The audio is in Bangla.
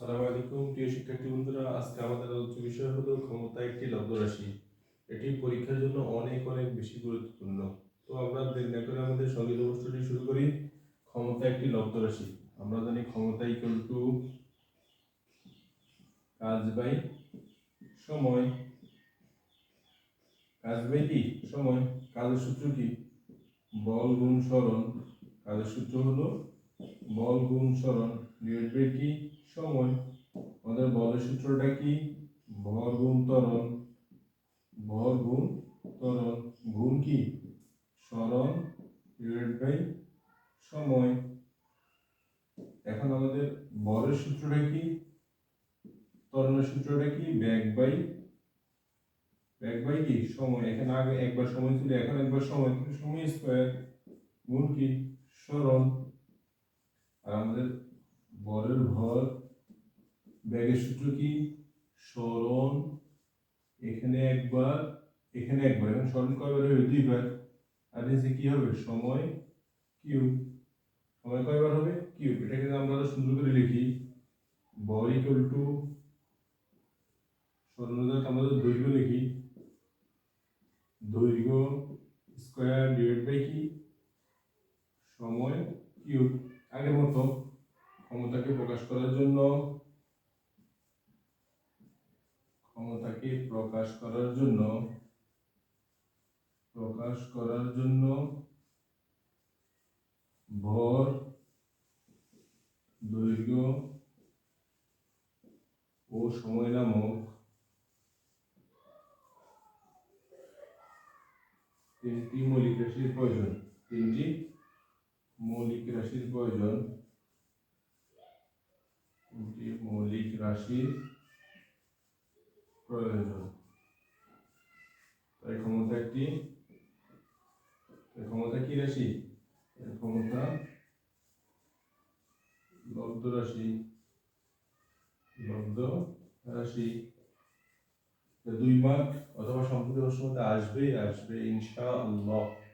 সালাম আলাইকুম, প্রিয় শিক্ষার্থী বন্ধুরা। আজকে আমাদের আলোচ্য বিষয় হলো ক্ষমতা একটি লব্ধ রাশি। এটি পরীক্ষার জন্য অনেক অনেক বেশি গুরুত্বপূর্ণ। তো আমরা দেরি না করে আমাদের সংগীত অবস্থাটি শুরু করি। ক্ষমতা একটি লব্ধ রাশি। আমরা জানি ক্ষমতা ইকুয়াল টু কাজ বাই সময়। কাজ বাই কি? সময়। কাজের সূত্র কি? বল গুণ সরণ কাজের সূত্র হলো বল গুণ সরণ ডিভাইড বাই কি? সময় আমাদের বলের সূত্রটা কি? ভর গুণ ত্বরণ। ভর গুণ ত্বরণ। গুণ কি? সরণ ডিভাইড বাই সময়। এখন আমাদের বলের সূত্রটা কি? ত্বরণের সূত্রটা কি? ব্যাগ বাই ব্যাগ বাই কি? সময়। এখানে আগে একবার সময় ছিল, এখন একবার সময়। কিন্তু সময় স্কোয়ার গুণ কি? সরণ আর আমাদের বলের ভর, ব্যাগের সূত্র কি? সরণ এখানে একবার এখানে একবার, এখন স্মরণ কয়বার হবে? দুইবার। আর নিচে কি হবে? সময়, কিউ। সময় কয়বার হবে? কিউ। এটাকে আমরা সুন্দর করে লিখি। বল ইকুয়াল টু সরণজাত আমাদের দৈর্ঘ্য লিখি। দৈর্ঘ্য স্কোয়ার ডিভাইড বাই কি? সময় কিউব আগের মতো। ক্ষমতাকে প্রকাশ করার জন্য, ক্ষমতাকে প্রকাশ করার জন্য, প্রকাশ করার জন্য ভর, দৈর্ঘ্য ও সময় নামক তিনটি মৌলিক রাশির প্রয়োজন। তিনটি মৌলিক রাশির প্রয়োজন। তিনটি মৌলিক রাশির প্রয়োজন। তাই ক্ষমতা একটি। ক্ষমতা কি রাশি? ক্ষমতা লব্ধ রাশি। লব্ধ রাশি। দুই মার্ক অথবা সম্পূর্ণ প্রশ্ন আসবেই, আসবে ইনশাআল্লাহ।